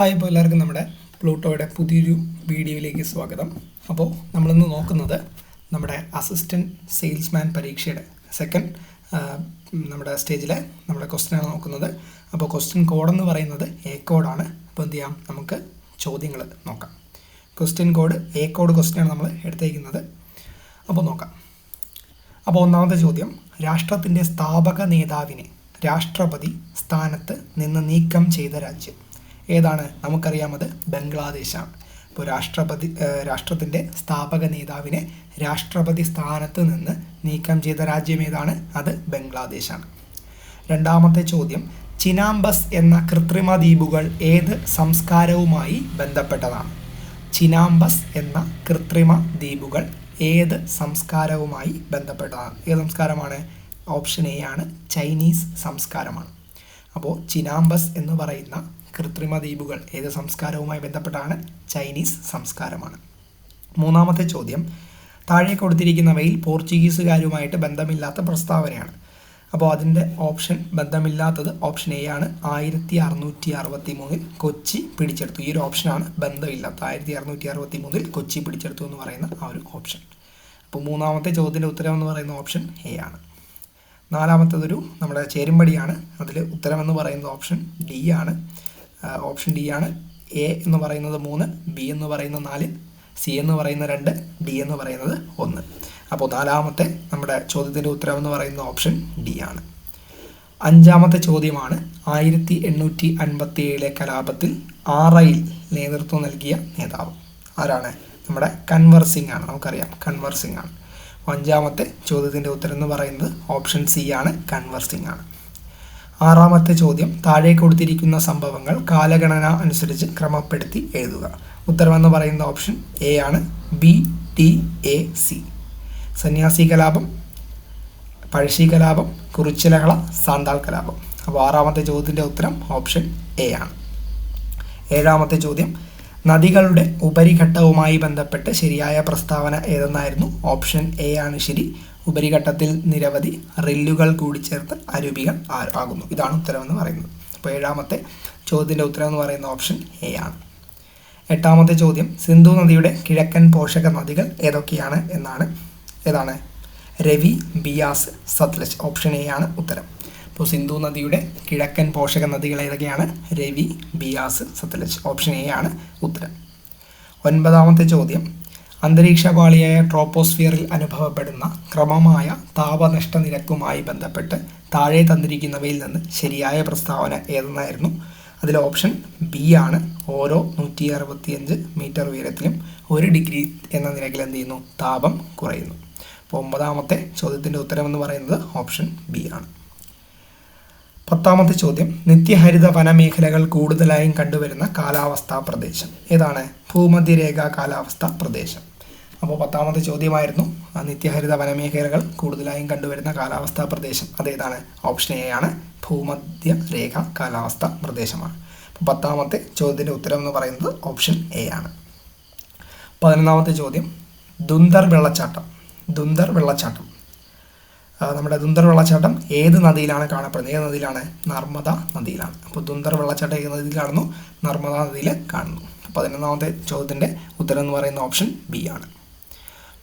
Hi ഇപ്പോൾ എല്ലാവർക്കും നമ്മുടെ പ്ലൂട്ടോയുടെ പുതിയൊരു വീഡിയോയിലേക്ക് സ്വാഗതം. അപ്പോൾ നമ്മളിന്ന് നോക്കുന്നത് നമ്മുടെ അസിസ്റ്റന്റ് സെയിൽസ്മാൻ പരീക്ഷയുടെ സെക്കൻഡ് നമ്മുടെ സ്റ്റേജിലെ നമ്മുടെ ക്വസ്റ്റിനാണ് നോക്കുന്നത്. അപ്പോൾ ക്വസ്റ്റ്യൻ കോഡെന്ന് പറയുന്നത് എ കോഡാണ് അപ്പോൾ എന്ത് ചെയ്യാം? നമുക്ക് ചോദ്യങ്ങൾ നോക്കാം. ക്വസ്റ്റ്യൻ കോഡ് എ കോഡ് ക്വസ്റ്റ്യനാണ് നമ്മൾ എടുത്തേക്കുന്നത്. അപ്പോൾ നോക്കാം. അപ്പോൾ ഒന്നാമത്തെ ചോദ്യം രാഷ്ട്രത്തിന്റെ സ്ഥാപക നേതാവിനെ രാഷ്ട്രപതി സ്ഥാനത്ത് നിന്ന് നീക്കം ചെയ്ത രാജ്യം. ഏതാണ് നമുക്കറിയാമത്? ബംഗ്ലാദേശാണ്. ഇപ്പോൾ രാഷ്ട്രപതി രാഷ്ട്രത്തിന്റെ സ്ഥാപക നേതാവിനെ രാഷ്ട്രപതി സ്ഥാനത്ത് നിന്ന് നീക്കം ചെയ്ത രാജ്യം ഏതാണ്? അത് ബംഗ്ലാദേശാണ്. രണ്ടാമത്തെ ചോദ്യം. ചിനാംബസ് എന്ന കൃത്രിമ ദ്വീപുകൾ ഏത് സംസ്കാരവുമായി ബന്ധപ്പെട്ടതാണ്? ചിനാംബസ് എന്ന കൃത്രിമ ദ്വീപുകൾ ഏത് സംസ്കാരവുമായി ബന്ധപ്പെട്ടതാണ്? ഏത് സംസ്കാരമാണ്? ഓപ്ഷൻ എ ആണ് ചൈനീസ് സംസ്കാരമാണ്. അപ്പോൾ ചിനാംബസ് എന്ന് പറയുന്ന കൃത്രിമ ദ്വീപുകൾ ഏത് സംസ്കാരവുമായി ബന്ധപ്പെട്ടാണ്? ചൈനീസ് സംസ്കാരമാണ്. മൂന്നാമത്തെ ചോദ്യം. താഴെ കൊടുത്തിരിക്കുന്നവയിൽ പോർച്ചുഗീസുകാരുമായിട്ട് ബന്ധമില്ലാത്ത പ്രസ്താവനയാണ്. അപ്പോൾ അതിന്റെ ഓപ്ഷൻ ബന്ധമില്ലാത്തത് ഓപ്ഷൻ എ ആണ്. ആയിരത്തി അറുന്നൂറ്റി അറുപത്തി മൂന്നിൽ കൊച്ചി പിടിച്ചെടുത്തു. ഈ ഒരു ഓപ്ഷനാണ് ബന്ധമില്ലാത്ത. ആയിരത്തി അറുന്നൂറ്റി അറുപത്തി മൂന്നിൽ കൊച്ചി പിടിച്ചെടുത്തു എന്ന് പറയുന്ന ആ ഒരു ഓപ്ഷൻ. അപ്പോൾ മൂന്നാമത്തെ ചോദ്യത്തിന്റെ ഉത്തരം എന്ന് പറയുന്ന ഓപ്ഷൻ എ ആണ്. നാലാമത്തതൊരു നമ്മുടെ ചേരുംപടിയാണ്. അതിൽ ഉത്തരമെന്ന് പറയുന്ന ഓപ്ഷൻ ഡി ആണ്. ഓപ്ഷൻ ഡി ആണ്. എ എന്ന് പറയുന്നത് മൂന്ന് ബി എന്ന് പറയുന്നത് നാല് സി എന്ന് പറയുന്ന രണ്ട് ഡി എന്ന് പറയുന്നത് ഒന്ന്. അപ്പോൾ നാലാമത്തെ നമ്മുടെ ചോദ്യത്തിന്റെ ഉത്തരം എന്ന് പറയുന്ന ഓപ്ഷൻ ഡി ആണ്. അഞ്ചാമത്തെ ചോദ്യമാണ് ആയിരത്തി എണ്ണൂറ്റി അൻപത്തി ഏഴിലെ കലാപത്തിൽ ആറയിൽ നേതൃത്വം നൽകിയ നേതാവ്. ആരാണ്? നമ്മുടെ കൻവർ സിംഗ് ആണ്. നമുക്കറിയാം കൻവർ സിംഗ് ആണ്. അഞ്ചാമത്തെ ചോദ്യത്തിന്റെ ഉത്തരം എന്ന് പറയുന്നത് ഓപ്ഷൻ സി ആണ് കൺവർ സിംഗ് ആണ്. ആറാമത്തെ ചോദ്യം താഴെ കൊടുത്തിരിക്കുന്ന സംഭവങ്ങൾ കാലഗണന അനുസരിച്ച് ക്രമപ്പെടുത്തി എഴുതുക. ഉത്തരമെന്ന് പറയുന്ന ഓപ്ഷൻ എ ആണ്. ബി ടി എ സി സന്യാസി കലാപം പഴശ്ശി കലാപം കുറിച്ചിലകള സാന്താൾ കലാപം. അപ്പോൾ ആറാമത്തെ ചോദ്യത്തിന്റെ ഉത്തരം ഓപ്ഷൻ എ ആണ്. ഏഴാമത്തെ ചോദ്യം നദികളുടെ ഉപരിഘട്ടവുമായി ബന്ധപ്പെട്ട് ശരിയായ പ്രസ്താവന ഏതെന്നായിരുന്നു? ഓപ്ഷൻ എ ആണ്. ശരി. ഉപരിഘട്ടത്തിൽ നിരവധി റില്ലുകൾ കൂടി ചേർത്ത് അരൂപികൾ ആ- ആകുന്നു. ഇതാണ് ഉത്തരമെന്ന് പറയുന്നത്. അപ്പോൾ ഏഴാമത്തെ ചോദ്യത്തിന്റെ ഉത്തരം എന്ന് പറയുന്ന ഓപ്ഷൻ എ ആണ്. എട്ടാമത്തെ ചോദ്യം സിന്ധു നദിയുടെ കിഴക്കൻ പോഷക നദികൾ ഏതൊക്കെയാണ് എന്നാണ്. ഏതാണ്? രവി ബിയാസ് സത്ലജ്. ഓപ്ഷൻ എ ആണ് ഉത്തരം. അപ്പോൾ സിന്ധു നദിയുടെ കിഴക്കൻ പോഷക നദികൾ ഏതൊക്കെയാണ്? രവി ബിയാസ് സത്ലജ്. ഓപ്ഷൻ എ ആണ് ഉത്തരം. ഒൻപതാമത്തെ ചോദ്യം അന്തരീക്ഷപാളിയായ ട്രോപ്പോസ്ഫിയറിൽ അനുഭവപ്പെടുന്ന ക്രമമായ താപനഷ്ട നിരക്കുമായി ബന്ധപ്പെട്ട് താഴെ തന്നിരിക്കുന്നവയിൽ നിന്ന് ശരിയായ പ്രസ്താവന ഏതെന്നായിരുന്നു. അതിൽ ഓപ്ഷൻ ബി ആണ്. ഓരോ നൂറ്റി അറുപത്തിയഞ്ച് മീറ്റർ ഉയരത്തിലും ഒരു ഡിഗ്രി എന്ന നിരക്കിൽ എന്ത് ചെയ്യുന്നു? താപം കുറയുന്നു. അപ്പോൾ ഒമ്പതാമത്തെ ചോദ്യത്തിന്റെ ഉത്തരം എന്ന് പറയുന്നത് ഓപ്ഷൻ ബി ആണ്. പത്താമത്തെ ചോദ്യം നിത്യഹരിത വനമേഖലകൾ കൂടുതലായും കണ്ടുവരുന്ന കാലാവസ്ഥാ പ്രദേശം. ഏതാണ്? ഭൂമധ്യരേഖ കാലാവസ്ഥാ പ്രദേശം. അപ്പോൾ പത്താമത്തെ ചോദ്യമായിരുന്നു. നിത്യഹരിത വനമേഖലകൾ കൂടുതലായും കണ്ടുവരുന്ന കാലാവസ്ഥാ പ്രദേശം അതേതാണ്? ഓപ്ഷൻ എ ആണ്. ഭൂമധ്യ രേഖ കാലാവസ്ഥാ പ്രദേശമാണ്. അപ്പോൾ പത്താമത്തെ ചോദ്യത്തിന്റെ ഉത്തരം എന്ന് പറയുന്നത് ഓപ്ഷൻ എ ആണ്. പതിനൊന്നാമത്തെ ചോദ്യം. ദുന്ദർ വെള്ളച്ചാട്ടം. ദുന്ദർ വെള്ളച്ചാട്ടം. നമ്മുടെ ദുന്ദർ വെള്ളച്ചാട്ടം ഏത് നദിയിലാണ് കാണപ്പെടുന്നത്? ഏത് നദിയിലാണ്? നർമ്മദ നദിയിലാണ്. അപ്പോൾ ദുന്ദർ വെള്ളച്ചാട്ടം ഏത് നദിയിൽ കാണുന്നു? നർമ്മദ നദിയിൽ കാണുന്നു. പതിനൊന്നാമത്തെ ചോദ്യത്തിന്റെ ഉത്തരം എന്ന് പറയുന്ന ഓപ്ഷൻ ബി ആണ്.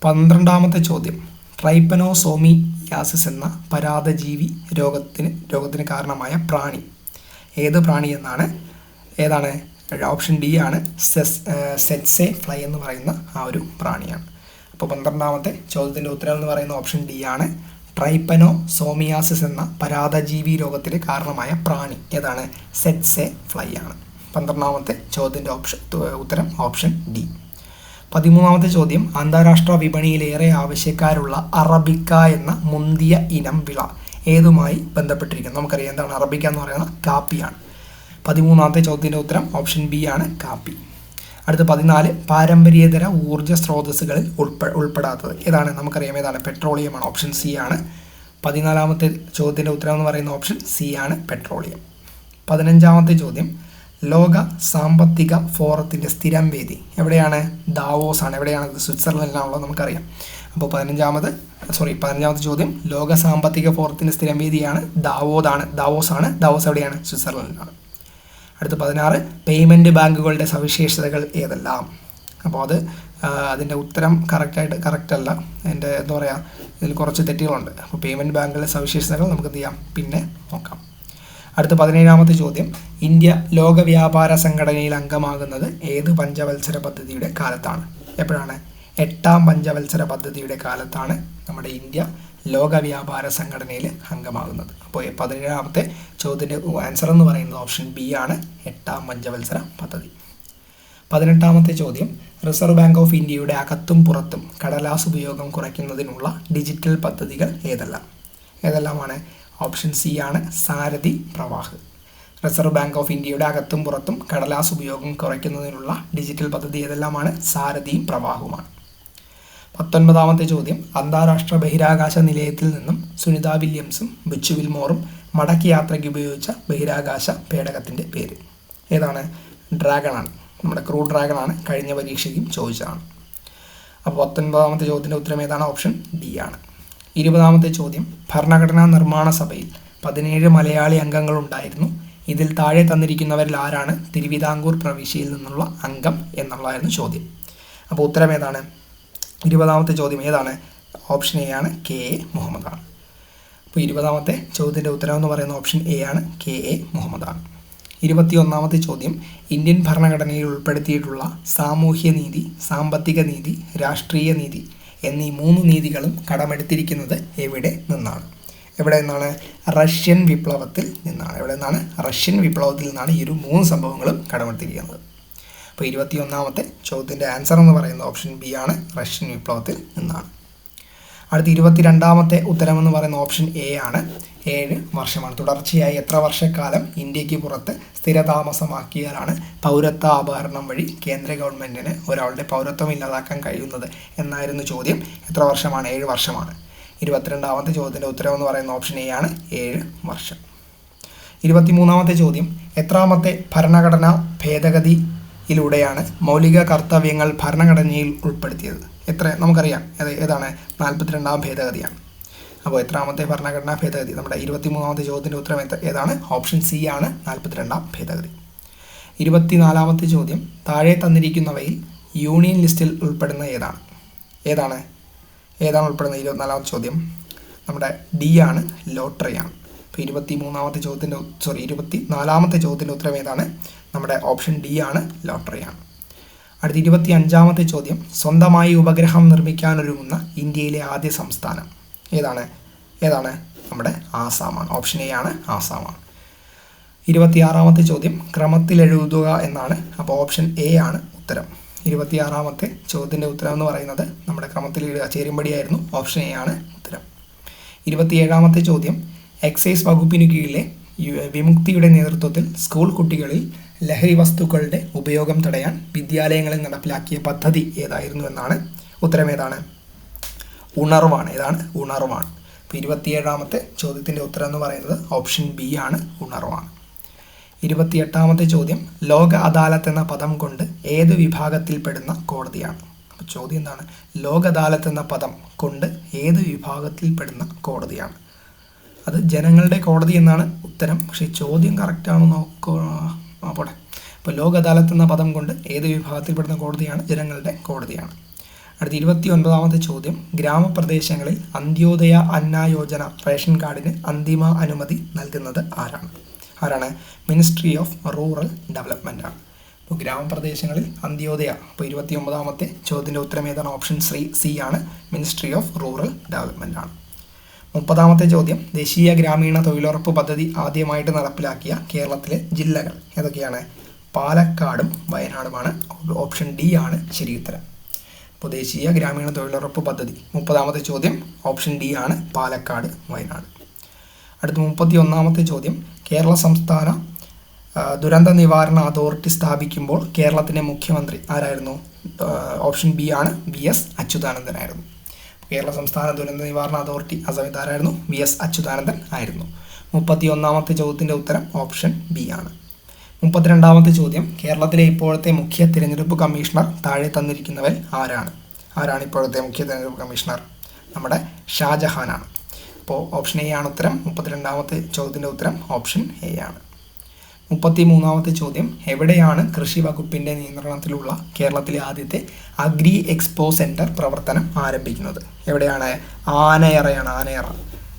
പന്ത്രണ്ടാമത്തെ ചോദ്യം. ട്രൈപ്പനോസോമിയാസിസ് എന്ന പരാതജീവി രോഗത്തിന് രോഗത്തിന് കാരണമായ പ്രാണി. ഏത് പ്രാണി എന്നാണ്? ഏതാണ്? ഓപ്ഷൻ ഡി ആണ് സെസ് സെറ്റ്സെ ഫ്ലൈ എന്ന് പറയുന്ന ആ ഒരു പ്രാണിയാണ്. അപ്പോൾ പന്ത്രണ്ടാമത്തെ ചോദ്യത്തിന്റെ ഉത്തരം എന്ന് പറയുന്ന ഓപ്ഷൻ ഡി ആണ് ട്രൈപ്പനോ സോമിയാസിസ് എന്ന പരാതജീവി രോഗത്തിന് കാരണമായ പ്രാണി. ഏതാണ്? സെറ്റ്സെ ഫ്ലൈ ആണ്. പന്ത്രണ്ടാമത്തെ ചോദ്യത്തിന്റെ ഓപ്ഷൻ ഉത്തരം ഓപ്ഷൻ ഡി. പതിമൂന്നാമത്തെ ചോദ്യം അന്താരാഷ്ട്ര വിപണിയിലേറെ ആവശ്യക്കാരുള്ള അറബിക്ക എന്ന മുന്തിയ ഇനം വിള ഏതുമായി ബന്ധപ്പെട്ടിരിക്കുന്നു? നമുക്കറിയാം എന്താണ് അറബിക്ക എന്ന് പറയുന്നത്? കാപ്പിയാണ്. പതിമൂന്നാമത്തെ ചോദ്യത്തിന്റെ ഉത്തരം ഓപ്ഷൻ ബി ആണ് കാപ്പി. അടുത്ത പതിനാല് പാരമ്പര്യേതര ഊർജ സ്രോതസ്സുകളിൽ ഉൾപ്പെ ഉൾപ്പെടാത്തത്. ഏതാണ്? നമുക്കറിയാം ഏതാണ്? പെട്രോളിയമാണ് ഓപ്ഷൻ സി ആണ്. പതിനാലാമത്തെ ചോദ്യത്തിന്റെ ഉത്തരം എന്ന് പറയുന്ന ഓപ്ഷൻ സി ആണ് പെട്രോളിയം. പതിനഞ്ചാമത്തെ ചോദ്യം ലോക സാമ്പത്തിക ഫോറത്തിന്റെ സ്ഥിരം വേദി. എവിടെയാണ്? ദാവോസ് ആണ്. എവിടെയാണ് സ്വിറ്റ്സർലൻഡിലാണുള്ളത് നമുക്കറിയാം. അപ്പോൾ പതിനഞ്ചാമത് സോറി പതിനഞ്ചാമത്തെ ചോദ്യം. ലോക സാമ്പത്തിക ഫോറത്തിന്റെ സ്ഥിരം വേദിയാണ് ദാവോദാണ് ദാവോസ് ആണ്. ദാവോസ് എവിടെയാണ്? സ്വിറ്റ്സർലൻഡിലാണ് അടുത്ത പതിനാറ് പേയ്മെന്റ് ബാങ്കുകളുടെ സവിശേഷതകൾ ഏതെല്ലാം? അപ്പോൾ അത് അതിന്റെ ഉത്തരം കറക്റ്റായിട്ട് കറക്റ്റല്ല അതിന്റെ എന്താ പറയുക ഇതിൽ കുറച്ച് തെറ്റുകളുണ്ട്. അപ്പോൾ പേയ്മെന്റ് ബാങ്കുകളുടെ സവിശേഷതകൾ നമുക്ക് എന്ത് ചെയ്യാം? പിന്നെ നോക്കാം. അടുത്ത പതിനേഴാമത്തെ ചോദ്യം. ഇന്ത്യ ലോക വ്യാപാര സംഘടനയിൽ അംഗമാകുന്നത് ഏത് പഞ്ചവത്സര പദ്ധതിയുടെ കാലത്താണ്? എപ്പോഴാണ്? എട്ടാം പഞ്ചവത്സര പദ്ധതിയുടെ കാലത്താണ് നമ്മുടെ ഇന്ത്യ ലോക വ്യാപാര സംഘടനയിൽ അംഗമാകുന്നത്. അപ്പോൾ പതിനേഴാമത്തെ ചോദ്യത്തിന്റെ ആൻസർ എന്ന് പറയുന്നത് ഓപ്ഷൻ ബി ആണ് എട്ടാം പഞ്ചവത്സര പദ്ധതി. പതിനെട്ടാമത്തെ ചോദ്യം റിസർവ് ബാങ്ക് ഓഫ് ഇന്ത്യയുടെ അകത്തും പുറത്തും കടലാസ് ഉപയോഗം കുറയ്ക്കുന്നതിനുള്ള ഡിജിറ്റൽ പദ്ധതികൾ ഏതെല്ലാം? ഏതെല്ലാമാണ്? ഓപ്ഷൻ സി ആണ് Sarathi Pravah. Reserve bank of ഇന്ത്യയുടെ അകത്തും പുറത്തും കടലാസ് ഉപയോഗം കുറയ്ക്കുന്നതിനുള്ള ഡിജിറ്റൽ പദ്ധതി ഏതെല്ലാമാണ്? സാരഥിയും പ്രവാഹവുമാണ്. പത്തൊൻപതാമത്തെ ചോദ്യം. അന്താരാഷ്ട്ര ബഹിരാകാശ നിലയത്തിൽ നിന്നും സുനിത വില്യംസും ബിച്ചു വിൽമോറും മടക്കി യാത്രയ്ക്ക് ഉപയോഗിച്ച ബഹിരാകാശ പേടകത്തിന്റെ പേര്. ഏതാണ്? ഡ്രാഗണാണ് നമ്മുടെ ക്രൂ ഡ്രാഗണാണ് കഴിഞ്ഞ പരീക്ഷയ്ക്കും ചോദിച്ചതാണ്. അപ്പോൾ പത്തൊൻപതാമത്തെ ചോദ്യത്തിന്റെ ഉത്തരം ഏതാണ്? ഓപ്ഷൻ ഡി ആണ്. ഇരുപതാമത്തെ ചോദ്യം. ഭരണഘടനാ നിർമ്മാണ സഭയിൽ പതിനേഴ് മലയാളി അംഗങ്ങളുണ്ടായിരുന്നു ഇതിൽ താഴെ തന്നിരിക്കുന്നവരിൽ ആരാണ്? തിരുവിതാംകൂർ പ്രവിശ്യയിൽ നിന്നുള്ള അംഗം എന്നുള്ളതായിരുന്നു ചോദ്യം. അപ്പോൾ ഉത്തരം ഏതാണ്? ഇരുപതാമത്തെ ചോദ്യം ഏതാണ്? ഓപ്ഷൻ എ ആണ് കെ എ മുഹമ്മദാണ്. അപ്പോൾ ഇരുപതാമത്തെ ചോദ്യത്തിന്റെ ഉത്തരം എന്ന് പറയുന്ന ഓപ്ഷൻ എ ആണ് കെ എ മുഹമ്മദാണ്. ഇരുപത്തിയൊന്നാമത്തെ ചോദ്യം ഇന്ത്യൻ ഭരണഘടനയിൽ ഉൾപ്പെടുത്തിയിട്ടുള്ള സാമൂഹ്യ നീതി സാമ്പത്തിക നീതി രാഷ്ട്രീയ നീതി എന്നീ മൂന്ന് നീതികളും കടമെടുത്തിരിക്കുന്നത് എവിടെ നിന്നാണ്? എവിടെ നിന്നാണ്? റഷ്യൻ വിപ്ലവത്തിൽ നിന്നാണ്. എവിടെ നിന്നാണ്? റഷ്യൻ വിപ്ലവത്തിൽ നിന്നാണ് ഈ ഒരു മൂന്ന് സംഭവങ്ങളും കടമെടുത്തിരിക്കുന്നത്. അപ്പോൾ ഇരുപത്തിയൊന്നാമത്തെ ചോദ്യത്തിന്റെ ആൻസർ എന്ന് പറയുന്ന ഓപ്ഷൻ ബി ആണ് റഷ്യൻ വിപ്ലവത്തിൽ നിന്നാണ്. അടുത്ത ഇരുപത്തിരണ്ടാമത്തെ ഉത്തരം എന്ന് പറയുന്ന ഓപ്ഷൻ എ ആണ്. ഏഴ് വർഷമാണ്. തുടർച്ചയായി എത്ര വർഷക്കാലം ഇന്ത്യയ്ക്ക് പുറത്ത് സ്ഥിരതാമസമാക്കിയാലാണ് പൗരത്വ അപഹരണം വഴി കേന്ദ്ര ഗവൺമെന്റിന് ഒരാളുടെ പൗരത്വം ഇല്ലാതാക്കാൻ കഴിയുന്നത്? എന്നായിരുന്നു ചോദ്യം. എത്ര വർഷമാണ്? ഏഴ് വർഷമാണ്. ഇരുപത്തിരണ്ടാമത്തെ ചോദ്യത്തിന്റെ ഉത്തരം എന്ന് പറയുന്ന ഓപ്ഷൻ എ ആണ് ഏഴ് വർഷം. ഇരുപത്തിമൂന്നാമത്തെ ചോദ്യം എത്രാമത്തെ ഭരണഘടനാ ഭേദഗതിയിലൂടെയാണ് മൗലിക കർത്തവ്യങ്ങൾ ഭരണഘടനയിൽ ഉൾപ്പെടുത്തിയത്? എത്ര? നമുക്കറിയാം. അത് ഏതാണ്? നാൽപ്പത്തിരണ്ടാം ഭേദഗതിയാണ്. അപ്പോൾ എത്രാമത്തെ ഭരണഘടനാ ഭേദഗതി? നമ്മുടെ ഇരുപത്തിമൂന്നാമത്തെ ചോദ്യത്തിന്റെ ഉത്തരം ഏതാണ്? ഓപ്ഷൻ സി ആണ് നാൽപ്പത്തിരണ്ടാം ഭേദഗതി. ഇരുപത്തിനാലാമത്തെ ചോദ്യം താഴെ തന്നിരിക്കുന്നവയിൽ യൂണിയൻ ലിസ്റ്റിൽ ഉൾപ്പെടുന്ന ഏതാണ്? ഏതാണ്? ഏതാണ് ഉൾപ്പെടുന്നത്? ഇരുപത്തിനാലാമത്തെ ചോദ്യം. നമ്മുടെ ഡി ആണ് ലോട്ടറിയാണ് അപ്പോൾ ഇരുപത്തി മൂന്നാമത്തെ ചോദ്യത്തിന്റെ സോറി ഇരുപത്തി നാലാമത്തെ ചോദ്യത്തിന്റെ ഉത്തരം ഏതാണ്? നമ്മുടെ ഓപ്ഷൻ ഡി ആണ് ലോട്ടറിയാണ് അടുത്ത ഇരുപത്തി അഞ്ചാമത്തെ ചോദ്യം. സ്വന്തമായി ഉപഗ്രഹം നിർമ്മിക്കാനൊരുങ്ങുന്ന ഇന്ത്യയിലെ ആദ്യ സംസ്ഥാനം ഏതാണ്? ഏതാണ്? നമ്മുടെ ആസാമാണ് ഓപ്ഷൻ എ ആണ് ആസാമാണ് ഇരുപത്തിയാറാമത്തെ ചോദ്യം. ക്രമത്തിൽ എഴുതുക എന്നാണ്. അപ്പോൾ ഓപ്ഷൻ എ ആണ് ഉത്തരം. ഇരുപത്തിയാറാമത്തെ ചോദ്യത്തിന്റെ ഉത്തരം എന്ന് പറയുന്നത് നമ്മുടെ ക്രമത്തിൽ ഇടുക. ചേരുംപടിയായിരുന്നു. ഓപ്ഷൻ എ ആണ് ഉത്തരം. ഇരുപത്തിയേഴാമത്തെ ചോദ്യം. എക്സൈസ് വകുപ്പിന് കീഴിലെ വിമുക്തിയുടെ നേതൃത്വത്തിൽ സ്കൂൾ കുട്ടികളിൽ ലഹരി വസ്തുക്കളുടെ ഉപയോഗം തടയാൻ വിദ്യാലയങ്ങളിൽ നടപ്പിലാക്കിയ പദ്ധതി ഏതായിരുന്നു എന്നാണ്. ഉത്തരം ഏതാണ്? ഉണർവാണ്. ഏതാണ്? ഉണർവാണ്. അപ്പോൾ ഇരുപത്തിയേഴാമത്തെ ചോദ്യത്തിന്റെ ഉത്തരം എന്ന് പറയുന്നത് ഓപ്ഷൻ ബി ആണ്. ഉണർവാണ്. ഇരുപത്തിയെട്ടാമത്തെ ചോദ്യം ലോക അദാലത്ത് എന്ന പദം കൊണ്ട് ഏത് വിഭാഗത്തിൽപ്പെടുന്ന കോടതിയാണ്? അപ്പോൾ ചോദ്യം എന്താണ്? ലോക അദാലത്ത് എന്ന പദം കൊണ്ട് ഏത് വിഭാഗത്തിൽപ്പെടുന്ന കോടതിയാണ്? അത് ജനങ്ങളുടെ കോടതി എന്നാണ് ഉത്തരം. പക്ഷേ ചോദ്യം കറക്റ്റാണോ നോക്കോ ആ പോട്ടെ. അപ്പോൾ ലോക അദാലത്ത് എന്ന പദം കൊണ്ട് ഏത് വിഭാഗത്തിൽപ്പെടുന്ന കോടതിയാണ്? ജനങ്ങളുടെ കോടതിയാണ്. അടുത്ത ഇരുപത്തി ഒൻപതാമത്തെ ചോദ്യം ഗ്രാമപ്രദേശങ്ങളിൽ അന്ത്യോദയ അന്ന യോജന റേഷൻ കാർഡിന് അന്തിമ അനുമതി നൽകുന്നത് ആരാണ്? ആരാണ്? മിനിസ്ട്രി ഓഫ് റൂറൽ ഡെവലപ്മെന്റ് ആണ്. അപ്പോൾ ഗ്രാമപ്രദേശങ്ങളിൽ അന്ത്യോദയ അപ്പോൾ ഇരുപത്തി ഒമ്പതാമത്തെ ചോദ്യത്തിന്റെ ഉത്തരം ഏതാണ്? ഓപ്ഷൻ ശ്രീ സി ആണ്. മിനിസ്ട്രി ഓഫ് റൂറൽ ഡെവലപ്മെന്റ് ആണ്. മുപ്പതാമത്തെ ചോദ്യം ദേശീയ ഗ്രാമീണ തൊഴിലുറപ്പ് പദ്ധതി ആദ്യമായിട്ട് നടപ്പിലാക്കിയ കേരളത്തിലെ ജില്ലകൾ ഏതൊക്കെയാണ്? പാലക്കാടും വയനാടുമാണ്. ഓപ്ഷൻ ഡി ആണ് ശരി ഉത്തരം. അപ്പോൾ ദേശീയ ഗ്രാമീണ തൊഴിലുറപ്പ് പദ്ധതി. മുപ്പതാമത്തെ ചോദ്യം ഓപ്ഷൻ ഡി ആണ് പാലക്കാട് വയനാട്. അടുത്ത മുപ്പത്തി ഒന്നാമത്തെ ചോദ്യം കേരള സംസ്ഥാന ദുരന്ത നിവാരണ അതോറിറ്റി സ്ഥാപിക്കുമ്പോൾ കേരളത്തിന്റെ മുഖ്യമന്ത്രി ആരായിരുന്നു? ഓപ്ഷൻ ബി ആണ് വി എസ് അച്യുതാനന്ദനായിരുന്നു കേരള സംസ്ഥാന ദുരന്ത നിവാരണ അതോറിറ്റി അസമിതാരായിരുന്നു വി എസ് അച്യുതാനന്ദൻ ആയിരുന്നു. മുപ്പത്തി ഒന്നാമത്തെ ചോദ്യത്തിന്റെ ഉത്തരം ഓപ്ഷൻ ബി ആണ്. മുപ്പത്തിരണ്ടാമത്തെ ചോദ്യം കേരളത്തിലെ ഇപ്പോഴത്തെ മുഖ്യ തിരഞ്ഞെടുപ്പ് കമ്മീഷണർ താഴെ തന്നിരിക്കുന്നവർ ആരാണ്? ആരാണ് ഇപ്പോഴത്തെ മുഖ്യ തിരഞ്ഞെടുപ്പ് കമ്മീഷണർ? നമ്മുടെ ഷാജഹാനാണ്. അപ്പോൾ ഓപ്ഷൻ എ ആണ് ഉത്തരം. മുപ്പത്തിരണ്ടാമത്തെ ചോദ്യത്തിന്റെ ഉത്തരം ഓപ്ഷൻ എ ആണ്. മുപ്പത്തി മൂന്നാമത്തെ ചോദ്യം എവിടെയാണ് കൃഷി വകുപ്പിന്റെ നിയന്ത്രണത്തിലുള്ള കേരളത്തിലെ ആദ്യത്തെ അഗ്രി എക്സ്പോ സെന്റർ പ്രവർത്തനം ആരംഭിക്കുന്നത്? എവിടെയാണ്? ആനയറയാണ് ആനയറ.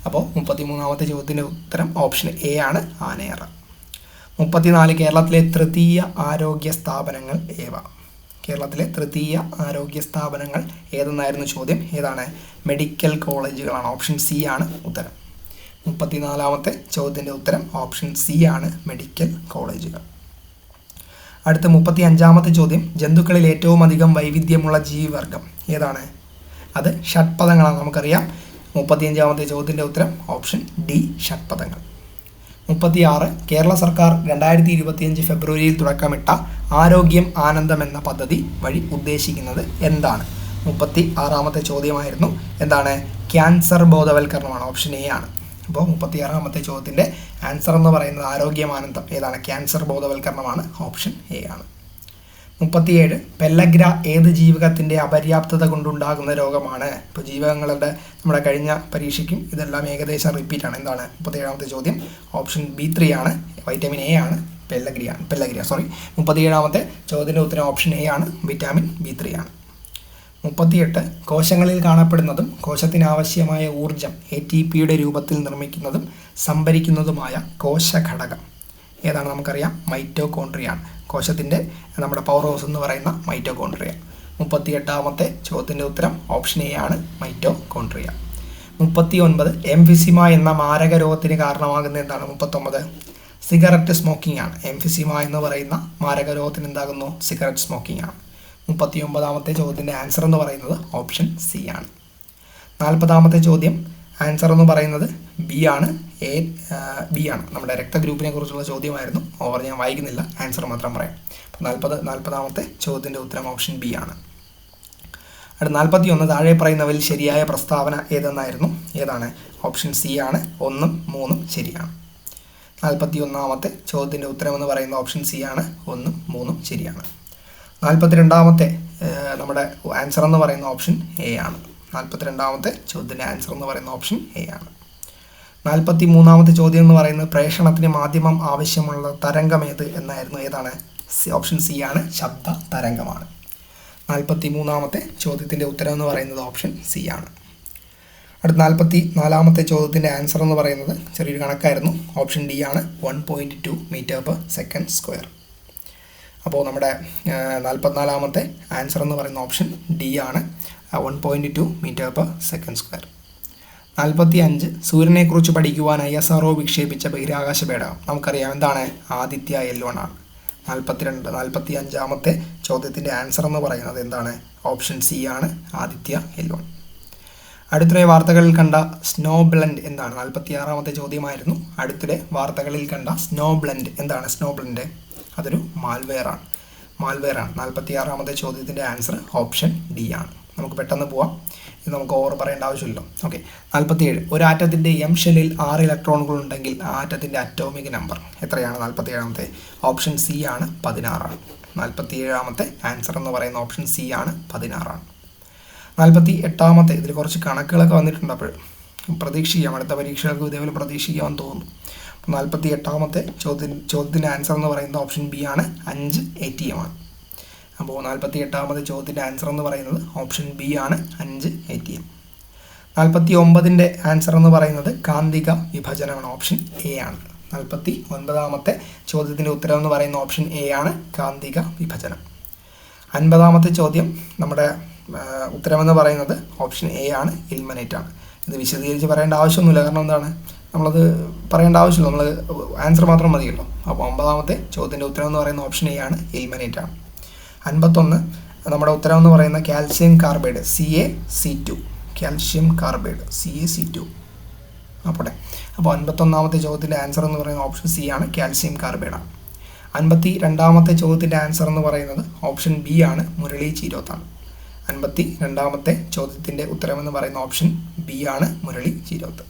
അപ്പോൾ മുപ്പത്തി മൂന്നാമത്തെ ചോദ്യത്തിന്റെ ഉത്തരം ഓപ്ഷൻ എ ആണ് ആനയറ. മുപ്പത്തിനാല് കേരളത്തിലെ തൃതീയ ആരോഗ്യ സ്ഥാപനങ്ങൾ ഏവ? കേരളത്തിലെ തൃതീയ ആരോഗ്യ സ്ഥാപനങ്ങൾ ഏതെന്നായിരുന്നു ചോദ്യം? ഏതാണ്? മെഡിക്കൽ കോളേജുകളാണ്. ഓപ്ഷൻ സി ആണ് ഉത്തരം. മുപ്പത്തിനാലാമത്തെ ചോദ്യത്തിന്റെ ഉത്തരം ഓപ്ഷൻ സി ആണ് മെഡിക്കൽ കോളേജുകൾ. അടുത്ത മുപ്പത്തി അഞ്ചാമത്തെ ചോദ്യം ജന്തുക്കളിൽ ഏറ്റവും അധികം വൈവിധ്യമുള്ള ജീവിവർഗം ഏതാണ്? അത് ഷഡ്പദങ്ങളാണ് നമുക്കറിയാം. മുപ്പത്തിയഞ്ചാമത്തെ ചോദ്യത്തിന്റെ ഉത്തരം ഓപ്ഷൻ ഡി ഷഡ്പദങ്ങൾ. മുപ്പത്തിയാറ് കേരള സർക്കാർ രണ്ടായിരത്തി ഇരുപത്തിയഞ്ച് ഫെബ്രുവരിയിൽ തുടക്കമിട്ട ആരോഗ്യം ആനന്ദം എന്ന പദ്ധതി വഴി ഉദ്ദേശിക്കുന്നത് എന്താണ്? മുപ്പത്തി ആറാമത്തെ ചോദ്യമായിരുന്നു. എന്താണ്? ക്യാൻസർ ബോധവൽക്കരണമാണ് ഓപ്ഷൻ എ ആണ്. അപ്പോൾ മുപ്പത്തിയാറാമത്തെ ചോദ്യത്തിന്റെ ആൻസർ എന്ന് പറയുന്നത് ആരോഗ്യമാനന്ദം ഏതാണ്? ക്യാൻസർ ബോധവൽക്കരണമാണ് ഓപ്ഷൻ എ ആണ്. മുപ്പത്തിയേഴ്. പെല്ലഗ്ര ഏത് ജീവകത്തിന്റെ അപര്യാപ്തത കൊണ്ടുണ്ടാകുന്ന രോഗമാണ്? ഇപ്പോൾ ജീവകങ്ങളുടെ നമ്മുടെ കഴിഞ്ഞ പരീക്ഷയ്ക്കും ഇതെല്ലാം ഏകദേശം റിപ്പീറ്റ് ആണ്. എന്താണ്? മുപ്പത്തിയേഴാമത്തെ ചോദ്യം. ഓപ്ഷൻ ബി ത്രീ ആണ്. വൈറ്റമിൻ എ ആണ്. പെല്ലഗ്രിയ പെല്ലഗ്രിയ സോറി മുപ്പത്തിയേഴാമത്തെ ചോദ്യത്തിന്റെ ഉത്തരം ഓപ്ഷൻ എ ആണ്. വിറ്റാമിൻ ബി ത്രീ ആണ്. മുപ്പത്തിയെട്ട്. കോശങ്ങളിൽ കാണപ്പെടുന്നതും കോശത്തിനാവശ്യമായ ഊർജം എ ടി പിയുടെ രൂപത്തിൽ നിർമ്മിക്കുന്നതും സംഭരിക്കുന്നതുമായ കോശഘടകം. ഏതാണ് നമുക്കറിയാം? മൈറ്റോകോൺട്രിയാണ് കോശത്തിന്റെ നമ്മുടെ പവർ ഹൗസ് എന്ന് പറയുന്ന മൈറ്റോകോൺട്രിയ മുപ്പത്തിയെട്ടാമത്തെ ചോദ്യത്തിന്റെ ഉത്തരം ഓപ്ഷൻ എ ആണ് മൈറ്റോകോൺട്രിയ മുപ്പത്തി ഒൻപത് എംഫിസിമ എന്ന മാരക രോഗത്തിന് കാരണമാകുന്ന എന്താണ്? മുപ്പത്തൊമ്പത്. സിഗരറ്റ് സ്മോക്കിംഗ് ആണ്. എംഫിസിമ എന്ന് പറയുന്ന മാരക രോഗത്തിന് എന്താകുന്നു? സിഗരറ്റ് സ്മോക്കിംഗ് ആണ്. മുപ്പത്തി ഒമ്പതാമത്തെ ചോദ്യത്തിന്റെ ആൻസർ എന്ന് പറയുന്നത് ഓപ്ഷൻ സി ആണ്. നാൽപ്പതാമത്തെ ചോദ്യം ആൻസർ എന്ന് പറയുന്നത് ബി ആണ്. എ ബി ആണ്. നമ്മുടെ രക്തഗ്രൂപ്പിനെ കുറിച്ചുള്ള ചോദ്യമായിരുന്നു. ഓവർ ഞാൻ വായിക്കുന്നില്ല. ആൻസർ മാത്രം പറയാം. അപ്പോൾ നാൽപ്പത് നാൽപ്പതാമത്തെ ചോദ്യത്തിന്റെ ഉത്തരം ഓപ്ഷൻ ബി ആണ്. അടുത്ത നാൽപ്പത്തി ഒന്ന് താഴെ പറയുന്നവരിൽ ശരിയായ പ്രസ്താവന ഏതെന്നായിരുന്നു? ഏതാണ്? ഓപ്ഷൻ സി ആണ്. ഒന്നും മൂന്നും ശരിയാണ്. നാൽപ്പത്തി ഒന്നാമത്തെ ചോദ്യത്തിന്റെ ഉത്തരം എന്ന് പറയുന്ന ഓപ്ഷൻ സി ആണ്. ഒന്നും മൂന്നും ശരിയാണ്. നാൽപ്പത്തി രണ്ടാമത്തെ നമ്മുടെ ആൻസർ എന്ന് പറയുന്ന ഓപ്ഷൻ എ ആണ്. നാൽപ്പത്തി രണ്ടാമത്തെ ചോദ്യത്തിന്റെ ആൻസർ എന്ന് പറയുന്ന ഓപ്ഷൻ എ ആണ്. നാൽപ്പത്തി മൂന്നാമത്തെ ചോദ്യം എന്ന് പറയുന്നത് പ്രേഷണത്തിന് മാധ്യമം ആവശ്യമുള്ള തരംഗം ഏത് എന്നായിരുന്നു. ഏതാണ്? ഓപ്ഷൻ സി ആണ്. ശബ്ദ തരംഗമാണ്. നാൽപ്പത്തി മൂന്നാമത്തെ ചോദ്യത്തിന്റെ ഉത്തരം എന്ന് പറയുന്നത് ഓപ്ഷൻ സി ആണ്. അടുത്ത നാൽപ്പത്തി നാലാമത്തെ ചോദ്യത്തിന്റെ ആൻസർ എന്ന് പറയുന്നത് ചെറിയൊരു കണക്കായിരുന്നു. ഓപ്ഷൻ ഡി ആണ്. One point two metre per second square അപ്പോൾ നമ്മുടെ നാൽപ്പത്തിനാലാമത്തെ ആൻസർ എന്ന് പറയുന്ന ഓപ്ഷൻ ഡി ആണ്. One point two metre per second square നാൽപ്പത്തി അഞ്ച് സൂര്യനെക്കുറിച്ച് പഠിക്കുവാൻ ഐ എസ് ആർ ഒ വിക്ഷേപിച്ച ബഹിരാകാശ പേടകം. നമുക്കറിയാം എന്താണ്? ആദിത്യ എൽ വൺ ആണ്. നാൽപ്പത്തിരണ്ട് നാൽപ്പത്തി അഞ്ചാമത്തെ ചോദ്യത്തിന്റെ ആൻസർ എന്ന് പറയുന്നത് എന്താണ്? ഓപ്ഷൻ സി ആണ് ആദിത്യ എൽ വൺ അടുത്തിടെ വാർത്തകളിൽ കണ്ട സ്നോ ബ്ലൻഡ് എന്താണ്? നാൽപ്പത്തി ആറാമത്തെ ചോദ്യമായിരുന്നു. അടുത്തിടെ വാർത്തകളിൽ കണ്ട സ്നോ ബ്ലൻഡ് എന്താണ്? സ്നോ ബ്ലൻഡ് അതൊരു മാൽവെയർ ആണ്. മാൽവെയർ ആണ്. നാൽപ്പത്തി ആറാമത്തെ ചോദ്യത്തിന്റെ ആൻസർ ഓപ്ഷൻ ഡി ആണ്. നമുക്ക് പെട്ടെന്ന് പോവാം. ഇത് നമുക്ക് ഓവർ പറയേണ്ട ആവശ്യമില്ല. ഓക്കെ നാൽപ്പത്തി ഏഴ് ഒരു ആറ്റത്തിന്റെ എം ഷെല്ലിൽ ആറ് ഇലക്ട്രോണുകൾ ഉണ്ടെങ്കിൽ ആ ആറ്റത്തിന്റെ അറ്റോമിക് നമ്പർ എത്രയാണ്? നാൽപ്പത്തി ഏഴാമത്തെ ഓപ്ഷൻ സി ആണ് പതിനാറാണ്. നാൽപ്പത്തി ഏഴാമത്തെ ആൻസർ എന്ന് പറയുന്ന ഓപ്ഷൻ സി ആണ് പതിനാറാണ്. നാൽപ്പത്തി എട്ടാമത്തെ ഇതിൽ കുറച്ച് കണക്കുകളൊക്കെ വന്നിട്ടുണ്ട് അപ്പോൾ പ്രതീക്ഷിക്കാം അടുത്ത പരീക്ഷകൾക്ക് ഇതേപോലെ പ്രതീക്ഷിക്കാമെന്ന് തോന്നുന്നു. നാൽപ്പത്തി എട്ടാമത്തെ ചോദ്യ ചോദ്യത്തിന്റെ ആൻസർ എന്ന് പറയുന്ന ഓപ്ഷൻ ബി ആണ് അഞ്ച് എ ടി എം ആണ്. അപ്പോൾ നാൽപ്പത്തി എട്ടാമത് ചോദ്യത്തിന്റെ ആൻസർ എന്ന് പറയുന്നത് ഓപ്ഷൻ ബി ആണ്. അഞ്ച് എ ടി എം നാൽപ്പത്തി ഒമ്പതിന്റെ ആൻസർ എന്ന് പറയുന്നത് കാന്തിക വിഭജനമാണ് ഓപ്ഷൻ എ ആണ്. നാൽപ്പത്തി ഒൻപതാമത്തെ ചോദ്യത്തിന്റെ ഉത്തരം എന്ന് പറയുന്ന ഓപ്ഷൻ എ ആണ് കാന്തിക വിഭജനം. അൻപതാമത്തെ ചോദ്യം നമ്മുടെ ഉത്തരമെന്ന് പറയുന്നത് ഓപ്ഷൻ എ ആണ് ഇൽമനേറ്റ് ആണ്. ഇത് വിശദീകരിച്ച് പറയേണ്ട ആവശ്യമൊന്നുമില്ല. കാരണം എന്താണ്? നമ്മളത് പറയേണ്ട ആവശ്യമില്ല. നമ്മൾ ആൻസർ മാത്രം മതിയല്ലോ. അപ്പോൾ ഒമ്പതാമത്തെ ചോദ്യത്തിന്റെ ഉത്തരം എന്ന് പറയുന്ന ഓപ്ഷൻ എ ആണ് ഇൽമനേറ്റ് ആണ്. അൻപത്തൊന്ന്. നമ്മുടെ ഉത്തരം എന്ന് പറയുന്ന calcium carbide C A C two calcium carbide C A C two അപ്പോട്ടെ അപ്പോൾ അൻപത്തൊന്നാമത്തെ ചോദ്യത്തിന്റെ ആൻസർ എന്ന് പറയുന്ന ഓപ്ഷൻ സി ആണ് കാൽസ്യം കാർബൈഡാണ് അൻപത്തി രണ്ടാമത്തെ ചോദ്യത്തിന്റെ ആൻസർ എന്ന് പറയുന്നത് ഓപ്ഷൻ ബി ആണ് മുരളി ചീരോത്താണ് അൻപത്തി രണ്ടാമത്തെ ചോദ്യത്തിന്റെ ഉത്തരമെന്ന് പറയുന്ന ഓപ്ഷൻ ബി ആണ് മുരളി ചീരോത്ത്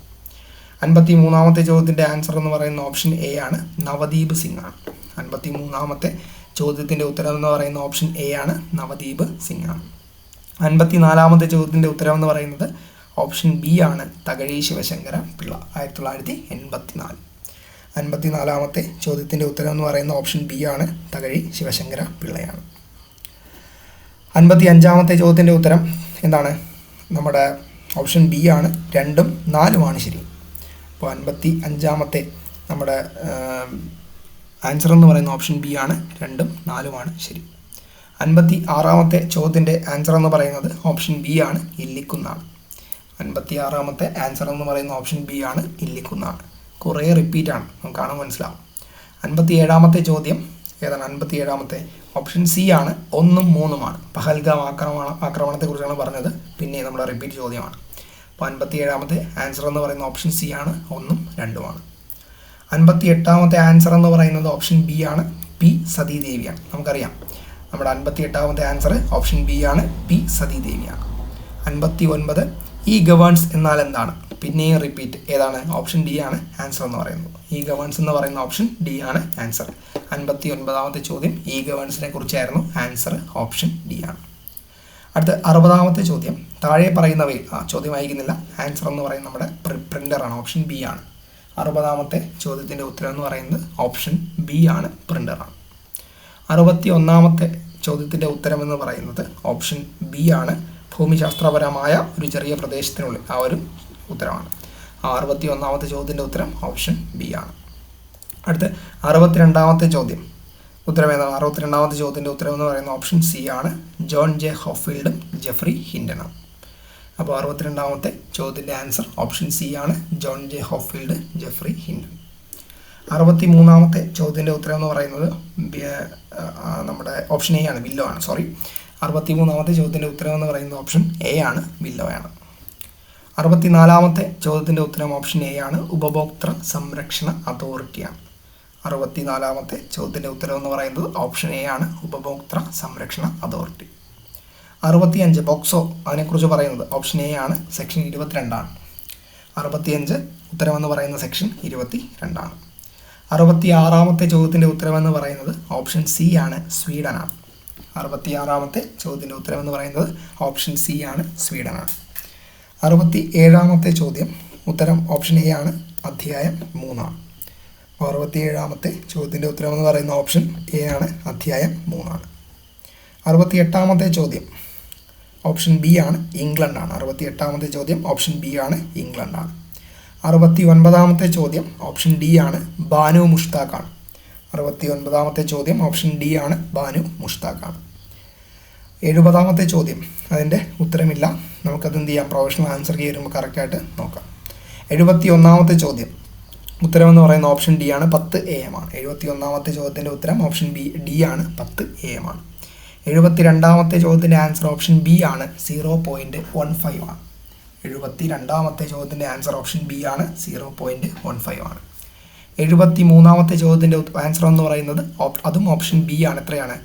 അൻപത്തി മൂന്നാമത്തെ ചോദ്യത്തിന്റെ ആൻസർ എന്ന് പറയുന്ന ഓപ്ഷൻ എ ആണ് നവദീപ് സിംഗ് ആണ്. അൻപത്തി മൂന്നാമത്തെ ചോദ്യത്തിന്റെ ഉത്തരം എന്ന് പറയുന്ന ഓപ്ഷൻ എ ആണ് നവദീപ് സിംഗ് ആണ്. അൻപത്തി നാലാമത്തെ ചോദ്യത്തിന്റെ ഉത്തരം എന്ന് പറയുന്നത് ഓപ്ഷൻ ബി ആണ് തകഴി ശിവശങ്കര പിള്ള ആയിരത്തി തൊള്ളായിരത്തി എൺപത്തി നാല് അൻപത്തി നാലാമത്തെ ചോദ്യത്തിന്റെ ഉത്തരം എന്ന് പറയുന്ന ഓപ്ഷൻ ബി ആണ് തകഴി ശിവശങ്കര പിള്ളയാണ്. അൻപത്തി അഞ്ചാമത്തെ ചോദ്യത്തിന്റെ ഉത്തരം എന്താണ്? നമ്മുടെ ഓപ്ഷൻ ബി ആണ് രണ്ടും നാലുമാണ് ശരി. അപ്പോൾ അൻപത്തി അഞ്ചാമത്തെ നമ്മുടെ ആൻസർ എന്ന് പറയുന്ന ഓപ്ഷൻ ബി ആണ് രണ്ടും നാലുമാണ് ശരി. അൻപത്തി ആറാമത്തെ ചോദ്യത്തിന്റെ ആൻസർ എന്ന് പറയുന്നത് ഓപ്ഷൻ ബി ആണ് ഇല്ലിക്കുന്നാണ് അൻപത്തി ആറാമത്തെ ആൻസർ എന്ന് പറയുന്ന ഓപ്ഷൻ ബി ആണ് ഇല്ലിക്കുന്നാണ് കുറേ റിപ്പീറ്റ് ആണ് നമുക്ക് കാണാൻ മനസ്സിലാവും. അൻപത്തി ഏഴാമത്തെ ചോദ്യം ഏതാണ് അൻപത്തി ഏഴാമത്തെ ഓപ്ഷൻ സി ആണ് ഒന്നും മൂന്നുമാണ്. പഹൽഗാം ആക്രമണ ആക്രമണത്തെക്കുറിച്ചാണ് പറഞ്ഞത് പിന്നെ നമ്മുടെ റിപ്പീറ്റ് ചോദ്യമാണ്. അപ്പോൾ അൻപത്തി ഏഴാമത്തെ ആൻസർ എന്ന് പറയുന്ന ഓപ്ഷൻ സി ആണ് ഒന്നും രണ്ടുമാണ്. അൻപത്തി എട്ടാമത്തെ ആൻസർ എന്ന് പറയുന്നത് ഓപ്ഷൻ ബി ആണ്. പി സതീദേവിയാണ്. നമുക്കറിയാം. നമ്മുടെ അൻപത്തി എട്ടാമത്തെ ആൻസർ ഓപ്ഷൻ ബി ആണ്. പി സതീദേവിയാണ്. അൻപത്തി ഒൻപത് ഇ ഗവേൺസ് എന്നാൽ എന്താണ്? പിന്നെയും റിപ്പീറ്റ് ഏതാണ്? ഓപ്ഷൻ ഡി ആണ് ആൻസർ എന്ന് പറയുന്നത്. ഇ ഗവേൺസ് എന്ന് പറയുന്ന ഓപ്ഷൻ ഡി ആണ് ആൻസർ. അൻപത്തി ഒൻപതാമത്തെ ചോദ്യം ഇ ഗവേൺസിനെ കുറിച്ചായിരുന്നു ആൻസർ ഓപ്ഷൻ ഡി ആണ്. അടുത്ത അറുപതാമത്തെ ചോദ്യം. താഴെ പറയുന്നവയിൽ ആ ചോദ്യം വായിക്കുന്നില്ല. ആൻസർ എന്ന് പറയുന്നത് നമ്മുടെ പ്രിന്ററാണ് ഓപ്ഷൻ ബി ആണ്. അറുപതാമത്തെ ചോദ്യത്തിന്റെ ഉത്തരം എന്ന് പറയുന്നത് ഓപ്ഷൻ ബി ആണ് പ്രിന്ററാണ് അറുപത്തി ഒന്നാമത്തെ ചോദ്യത്തിന്റെ ഉത്തരം എന്ന് പറയുന്നത് ഓപ്ഷൻ ബി ആണ് ഭൂമിശാസ്ത്രപരമായ ഒരു ചെറിയ പ്രദേശത്തിനുള്ളിൽ ആ ഒരു ഉത്തരമാണ്. അറുപത്തി ഒന്നാമത്തെ ചോദ്യത്തിന്റെ ഉത്തരം ഓപ്ഷൻ ബി ആണ്. അടുത്ത് അറുപത്തിരണ്ടാമത്തെ ചോദ്യം. ഉത്തരം ഏതാണ്? അറുപത്തിരണ്ടാമത്തെ ചോദ്യത്തിന്റെ ഉത്തരം എന്ന് പറയുന്ന ഓപ്ഷൻ സി ആണ് ജോൺ ജെ ഹോഫീൽഡും ജെഫ്രി ഹിൻഡനും. അപ്പോൾ അറുപത്തിരണ്ടാമത്തെ ചോദ്യത്തിന്റെ ആൻസർ ഓപ്ഷൻ സി ആണ്. John J Hopfield Geoffrey Hinton. അറുപത്തി മൂന്നാമത്തെ ചോദ്യത്തിന്റെ ഉത്തരം എന്ന് പറയുന്നത് നമ്മുടെ ഓപ്ഷൻ എ ആണ് വില്ലോ ആണ് സോറി. അറുപത്തി മൂന്നാമത്തെ ചോദ്യത്തിന്റെ ഉത്തരം എന്ന് പറയുന്നത് ഓപ്ഷൻ എ ആണ് വില്ലോ ആണ്. അറുപത്തിനാലാമത്തെ ചോദ്യത്തിന്റെ ഉത്തരം ഓപ്ഷൻ എ ആണ് ഉപഭോക്തൃ സംരക്ഷണ അതോറിറ്റിയാണ് അറുപത്തിനാലാമത്തെ ചോദ്യത്തിന്റെ ഉത്തരം എന്ന് പറയുന്നത് ഓപ്ഷൻ എ ആണ് ഉപഭോക്തൃ സംരക്ഷണ അതോറിറ്റി. അറുപത്തിയഞ്ച് ബോക്സോ അതിനെക്കുറിച്ച് പറയുന്നത്? ഓപ്ഷൻ എ ആണ് സെക്ഷൻ ഇരുപത്തിരണ്ടാണ്. അറുപത്തിയഞ്ച് ഉത്തരമെന്ന് പറയുന്ന സെക്ഷൻ ഇരുപത്തി രണ്ടാണ് അറുപത്തി ആറാമത്തെ ചോദ്യത്തിന്റെ ഉത്തരമെന്ന് പറയുന്നത് ഓപ്ഷൻ സി ആണ് സ്വീഡനാണ്. അറുപത്തി ആറാമത്തെ ചോദ്യത്തിന്റെ ഉത്തരമെന്ന് പറയുന്നത് ഓപ്ഷൻ സി ആണ് സ്വീഡനാണ്. അറുപത്തി ഏഴാമത്തെ ചോദ്യം ഉത്തരം ഓപ്ഷൻ എ ആണ് അധ്യായം മൂന്നാണ്. അറുപത്തി ഏഴാമത്തെ ചോദ്യത്തിന്റെ ഉത്തരമെന്ന് പറയുന്ന ഓപ്ഷൻ എ ആണ് അധ്യായം മൂന്നാണ്. അറുപത്തി എട്ടാമത്തെ ചോദ്യം ഓപ്ഷൻ ബി ആണ് ഇംഗ്ലണ്ടാണ്. അറുപത്തി എട്ടാമത്തെ ചോദ്യം ഓപ്ഷൻ ബി ആണ് ഇംഗ്ലണ്ടാണ്. അറുപത്തി ഒൻപതാമത്തെ ചോദ്യം ഓപ്ഷൻ ഡി ആണ് ബാനു മുഷ്താഖാണ്. അറുപത്തി ഒൻപതാമത്തെ ചോദ്യം ഓപ്ഷൻ ഡി ആണ് ബാനു മുഷ്താഖാണ്. എഴുപതാമത്തെ ചോദ്യം. അതിന്റെ ഉത്തരമില്ല. നമുക്കത് എന്ത് ചെയ്യാം? പ്രൊഫഷണൽ ആൻസർ കീ വരുമ്പോൾ കറക്റ്റായിട്ട് നോക്കാം. എഴുപത്തി ഒന്നാമത്തെ ചോദ്യം. ഉത്തരമെന്ന് പറയുന്ന ഓപ്ഷൻ ഡി ആണ് പത്ത് എ എം ആണ്. എഴുപത്തി ഒന്നാമത്തെ ചോദ്യത്തിന്റെ ഉത്തരം ഓപ്ഷൻ ബി ഡി ആണ് പത്ത് എ എം ആണ്. എഴുപത്തി രണ്ടാമത്തെ ചോദ്യത്തിന്റെ ആൻസർ ഓപ്ഷൻ ബി ആണ്. സീറോ പോയിന്റ് വൺ ഫൈവ് ആണ്. എഴുപത്തി രണ്ടാമത്തെ ചോദ്യത്തിന്റെ ആൻസർ ഓപ്ഷൻ ബി ആണ്. സീറോ പോയിന്റ് വൺ ഫൈവ് ആണ്. എഴുപത്തി മൂന്നാമത്തെ ചോദ്യത്തിന്റെ ആൻസർ എന്ന് പറയുന്നത് അതും ഓപ്ഷൻ ബി ആണ്. എത്രയാണ്?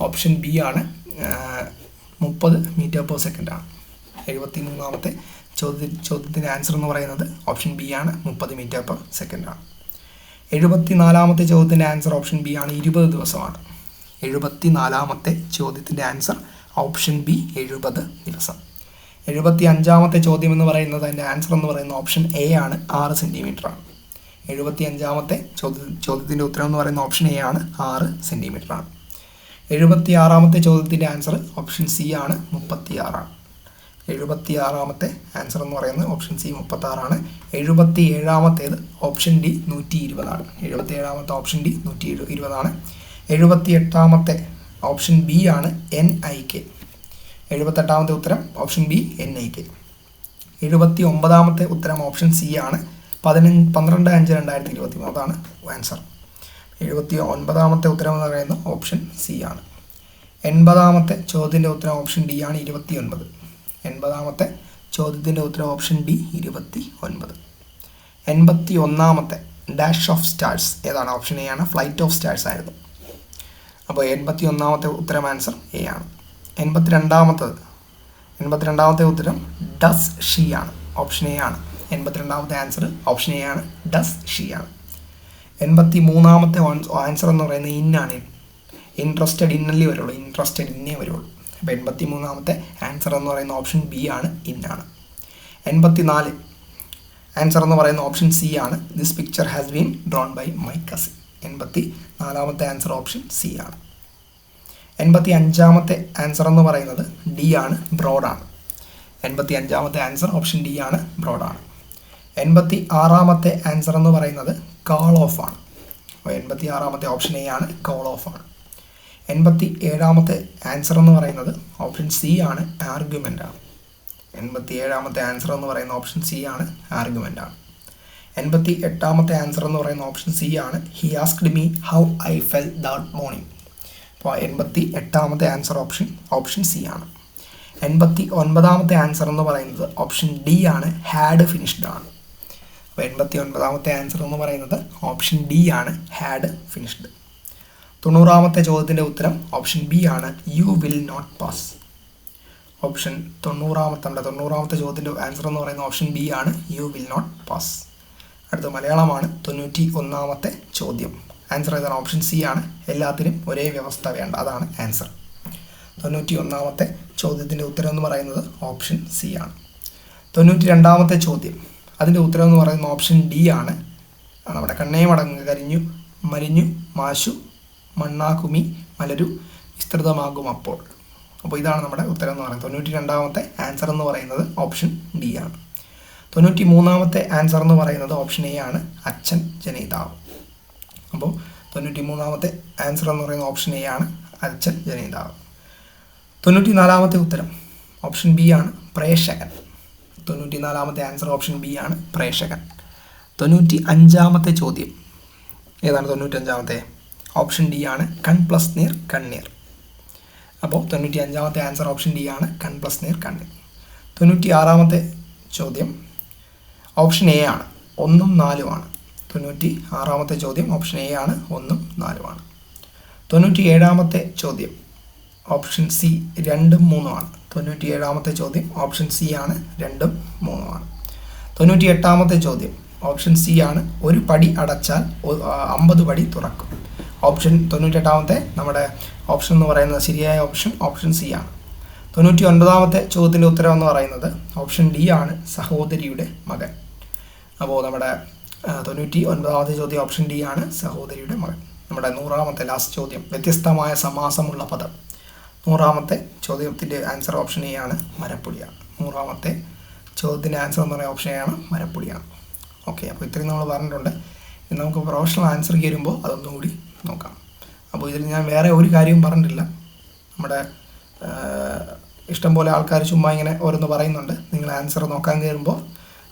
ഓപ്ഷൻ ബി ആണ് മുപ്പത് മീറ്റർ പെർ സെക്കൻഡ് ആണ്. എഴുപത്തി മൂന്നാമത്തെ ചോദ്യ ചോദ്യത്തിന്റെ ആൻസർ എന്ന് പറയുന്നത് ഓപ്ഷൻ ബി ആണ് മുപ്പത് മീറ്റർ പെർ സെക്കൻഡ് ആണ്. എഴുപത്തി നാലാമത്തെ ചോദ്യത്തിന്റെ ആൻസർ ഓപ്ഷൻ ബി ആണ്. ഇരുപത് ദിവസമാണ്. എഴുപത്തി നാലാമത്തെ ചോദ്യത്തിന്റെ ആൻസർ ഓപ്ഷൻ ബി എഴുപത് ദിവസം. എഴുപത്തി അഞ്ചാമത്തെ ചോദ്യം എന്ന് പറയുന്നത് അതിന്റെ ആൻസർ എന്ന് പറയുന്ന ഓപ്ഷൻ എ ആണ് ആറ് സെന്റിമീറ്റർ ആണ്. എഴുപത്തി അഞ്ചാമത്തെ ചോദ്യ ചോദ്യത്തിന്റെ ഉത്തരം എന്ന് പറയുന്ന ഓപ്ഷൻ എ ആണ് ആറ് സെന്റിമീറ്റർ ആണ്. എഴുപത്തി ആറാമത്തെ ചോദ്യത്തിന്റെ ആൻസർ ഓപ്ഷൻ സി ആണ് മുപ്പത്തി ആറാണ് എഴുപത്തി ആറാമത്തെ ആൻസർ എന്ന് പറയുന്നത് ഓപ്ഷൻ സി മുപ്പത്താറാണ് എഴുപത്തി ഏഴാമത്തേത് ഓപ്ഷൻ ഡി നൂറ്റി ഇരുപതാണ്. എഴുപത്തി ഏഴാമത്തെ ഓപ്ഷൻ ഡി നൂറ്റി ഇരുപതാണ്. എഴുപത്തി എട്ടാമത്തെ ഓപ്ഷൻ ബി ആണ് എൻ ഐ കെ. എഴുപത്തെട്ടാമത്തെ ഉത്തരം option B N I K. എഴുപത്തി ഒമ്പതാമത്തെ ഉത്തരം ഓപ്ഷൻ സി ആണ്. പതിനഞ്ച് പന്ത്രണ്ട് അഞ്ച് രണ്ടായിരത്തി ഇരുപത്തി മൂന്ന് അതാണ് ആൻസർ എഴുപത്തി ഒൻപതാമത്തെ ഉത്തരം എന്ന് പറയുന്നത് ഓപ്ഷൻ സി ആണ്. എൺപതാമത്തെ ചോദ്യത്തിന്റെ ഉത്തരം ഓപ്ഷൻ ഡി ആണ് ഇരുപത്തി ഒൻപത് എൺപതാമത്തെ ചോദ്യത്തിന്റെ ഉത്തരം ഓപ്ഷൻ ഡി ഇരുപത്തി ഒൻപത് എൺപത്തി ഒന്നാമത്തെ ഡാഷ് ഓഫ് സ്റ്റാർസ് ഏതാണ്? ഓപ്ഷൻ എ ആണ്. ഫ്ലൈറ്റ് ഓഫ് സ്റ്റാർസ് ആയിരുന്നു. അപ്പോൾ എൺപത്തി ഒന്നാമത്തെ ഉത്തരം ആൻസർ എ ആണ്. എൺപത്തി രണ്ടാമത്തത് എൺപത്തി രണ്ടാമത്തെ ഉത്തരം ഡസ് ഷീ ആണ്. ഓപ്ഷൻ എ ആണ്. എൺപത്തി രണ്ടാമത്തെ ആൻസർ ഓപ്ഷൻ എ ആണ്. ഡസ് ഷീ ആണ്. എൺപത്തി മൂന്നാമത്തെ ആൻസർ എന്ന് പറയുന്നത് ഇന്നാണ് ഇൻട്രസ്റ്റഡ് ഇന്നല്ലേ വരുള്ളൂ. ഇൻട്രസ്റ്റഡ് ഇന്നേ വരുള്ളൂ. അപ്പോൾ എൺപത്തി മൂന്നാമത്തെ ആൻസർ എന്ന് പറയുന്ന ഓപ്ഷൻ ബി ആണ് ഇന്നാണ് എൺപത്തി നാല് ആൻസർ എന്ന് പറയുന്ന ഓപ്ഷൻ സി ആണ്. This picture has been drawn by my cousin എൺപത്തി നാലാമത്തെ ആൻസർ ഓപ്ഷൻ സി ആണ്. എൺപത്തി അഞ്ചാമത്തെ ആൻസർ എന്ന് പറയുന്നത് ഡി ആണ് ബ്രോഡാണ് എൺപത്തി അഞ്ചാമത്തെ ആൻസർ ഓപ്ഷൻ ഡി ആണ് ബ്രോഡാണ് എൺപത്തി ആറാമത്തെ ആൻസർ എന്ന് പറയുന്നത് കാൾ ഓഫ് ആണ്. അപ്പോൾ എൺപത്തി ആറാമത്തെ ഓപ്ഷൻ എ ആണ് കോൾ ഓഫ് ആണ്. എൺപത്തി ഏഴാമത്തെ ആൻസർ എന്ന് പറയുന്നത് ഓപ്ഷൻ സി ആണ് ആർഗ്യുമെന്റ് ആണ്. എൺപത്തി ഏഴാമത്തെ ആൻസർ എന്ന് പറയുന്ന ഓപ്ഷൻ സി ആണ് ആർഗ്യുമെന്റ് ആണ്. എൺപത്തി എട്ടാമത്തെ ആൻസർ എന്ന് പറയുന്ന ഓപ്ഷൻ സി ആണ്. He asked me how I fell that morning അപ്പോൾ എൺപത്തി എട്ടാമത്തെ ആൻസർ ഓപ്ഷൻ ഓപ്ഷൻ സി ആണ്. എൺപത്തി ഒൻപതാമത്തെ ആൻസർ എന്ന് പറയുന്നത് ഓപ്ഷൻ ഡി ആണ് ഹാഡ് ഫിനിഷ്ഡ് ആണ്. അപ്പോൾ എൺപത്തി ഒൻപതാമത്തെ ആൻസർ എന്ന് പറയുന്നത് ഓപ്ഷൻ ഡി ആണ് ഹാഡ് ഫിനിഷ്ഡ് തൊണ്ണൂറാമത്തെ ചോദ്യത്തിന്റെ ഉത്തരം ഓപ്ഷൻ ബി ആണ് you will not pass option തൊണ്ണൂറാമത്തെ തൊണ്ണൂറാമത്തെ ചോദ്യത്തിന്റെ ആൻസർ എന്ന് പറയുന്ന ഓപ്ഷൻ ബി ആണ് യു വിൽ നോട്ട് പാസ് അടുത്ത മലയാളമാണ്. തൊണ്ണൂറ്റി ഒന്നാമത്തെ ചോദ്യം. ആൻസർ ഏതാണ്? ഓപ്ഷൻ സി ആണ്. എല്ലാത്തിനും ഒരേ വ്യവസ്ഥ വേണ്ട. അതാണ് ആൻസർ തൊണ്ണൂറ്റി ഒന്നാമത്തെ ചോദ്യത്തിന്റെ ഉത്തരം എന്ന് പറയുന്നത് ഓപ്ഷൻ സി ആണ്. തൊണ്ണൂറ്റി രണ്ടാമത്തെ ചോദ്യം. അതിന്റെ ഉത്തരം എന്ന് പറയുന്നത് ഓപ്ഷൻ ഡി ആണ്. ആണ് നമ്മുടെ കണ്ണേമടങ്ങ് കരിഞ്ഞു മരിഞ്ഞു മാശു മണ്ണാകുമി മലരു വിസ്തൃതമാകും അപ്പോൾ. അപ്പോൾ ഇതാണ് നമ്മുടെ ഉത്തരം എന്ന് പറയുന്നത്. തൊണ്ണൂറ്റി രണ്ടാമത്തെ ആൻസർ എന്ന് പറയുന്നത് ഓപ്ഷൻ ഡി ആണ്. തൊണ്ണൂറ്റി മൂന്നാമത്തെ ആൻസർ എന്ന് പറയുന്നത് ഓപ്ഷൻ എ ആണ്. അച്ഛൻ ജനിതാവ്. അപ്പോൾ തൊണ്ണൂറ്റി മൂന്നാമത്തെ ആൻസർ എന്ന് പറയുന്ന ഓപ്ഷൻ എ ആണ്. അച്ഛൻ ജനിതാവ്. തൊണ്ണൂറ്റി നാലാമത്തെ ഉത്തരം ഓപ്ഷൻ ബി ആണ്. പ്രേക്ഷകൻ. തൊണ്ണൂറ്റി നാലാമത്തെ ആൻസർ ഓപ്ഷൻ ബി ആണ്. പ്രേക്ഷകൻ. തൊണ്ണൂറ്റി അഞ്ചാമത്തെ ചോദ്യം. ഏതാണ് തൊണ്ണൂറ്റഞ്ചാമത്തെ ഓപ്ഷൻ ഡി ആണ്. കൺ പ്ലസ് നീർ കണ്ണീർ അപ്പോൾ തൊണ്ണൂറ്റി അഞ്ചാമത്തെ ആൻസർ ഓപ്ഷൻ ഡി ആണ്. കൺ പ്ലസ് നീർ കണ്ണീർ തൊണ്ണൂറ്റി ആറാമത്തെ ചോദ്യം ഓപ്ഷൻ എ ആണ്. ഒന്നും നാലുമാണ് തൊണ്ണൂറ്റി ആറാമത്തെ ചോദ്യം ഓപ്ഷൻ എ ആണ്. ഒന്നും നാലുമാണ് തൊണ്ണൂറ്റി ഏഴാമത്തെ ചോദ്യം ഓപ്ഷൻ സി രണ്ടും മൂന്നുമാണ് തൊണ്ണൂറ്റി ഏഴാമത്തെ ചോദ്യം ഓപ്ഷൻ സി ആണ്. രണ്ടും മൂന്നുമാണ് തൊണ്ണൂറ്റി എട്ടാമത്തെ ചോദ്യം ഓപ്ഷൻ സി ആണ്. ഒരു പടി അടച്ചാൽ അമ്പത് പടി തുറക്കും. ഓപ്ഷൻ തൊണ്ണൂറ്റെട്ടാമത്തെ നമ്മുടെ ഓപ്ഷൻ എന്ന് പറയുന്നത് ശരിയായ ഓപ്ഷൻ ഓപ്ഷൻ സി ആണ്. തൊണ്ണൂറ്റി ഒൻപതാമത്തെ ചോദ്യത്തിന്റെ ഉത്തരം എന്ന് പറയുന്നത് ഓപ്ഷൻ ഡി ആണ്. സഹോദരിയുടെ മകൻ. അപ്പോൾ നമ്മുടെ തൊണ്ണൂറ്റി ഒൻപതാമത്തെ ചോദ്യം ഓപ്ഷൻ ഡി ആണ്. സഹോദരിയുടെ മകൻ. നമ്മുടെ നൂറാമത്തെ ലാസ്റ്റ് ചോദ്യം. വ്യത്യസ്തമായ സമാസമുള്ള പദം. നൂറാമത്തെ ചോദ്യത്തിന്റെ ആൻസർ ഓപ്ഷൻ എ ആണ് മരപ്പൊടിയാണ് നൂറാമത്തെ ചോദ്യത്തിന്റെ ആൻസർ എന്ന് പറയുന്ന ഓപ്ഷൻ എ ആണ് മരപ്പുളിയാണ് ഓക്കെ അപ്പോൾ ഇത്രയും നമ്മൾ പറഞ്ഞിട്ടുണ്ട്. ഇനി നമുക്ക് പ്രൊഫഷണൽ ആൻസർ കയറുമ്പോൾ അതൊന്നും കൂടി നോക്കാം. അപ്പോൾ ഇതിൽ ഞാൻ വേറെ ഒരു കാര്യവും പറഞ്ഞിട്ടില്ല. നമ്മുടെ ഇഷ്ടംപോലെ ആൾക്കാർ ചുമ്മാ ഇങ്ങനെ ഓരോന്ന് പറയുന്നുണ്ട്. നിങ്ങൾ ആൻസർ നോക്കാൻ കയറുമ്പോൾ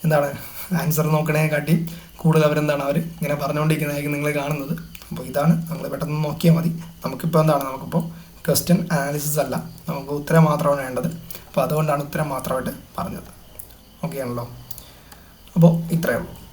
എന്താണ്? ആൻസർ നോക്കണേ കാട്ടി കൂടുതൽ അവരെന്താണ് അവർ ഇങ്ങനെ പറഞ്ഞുകൊണ്ടിരിക്കുന്നതായിരിക്കും നിങ്ങൾ കാണുന്നത്. അപ്പോൾ ഇതാണ് നമ്മൾ പെട്ടെന്ന് നോക്കിയാൽ മതി. നമുക്കിപ്പോൾ എന്താണ്? നമുക്കിപ്പോൾ ക്വസ്റ്റ്യൻ അനാലിസിസ് അല്ല. നമുക്ക് ഉത്തരം മാത്രമാണ് വേണ്ടത്. അപ്പോൾ അതുകൊണ്ടാണ് ഉത്തരം മാത്രമായിട്ട് പറഞ്ഞത്. ഓക്കെ ആണല്ലോ? അപ്പോൾ ഇത്രയേ ഉള്ളൂ.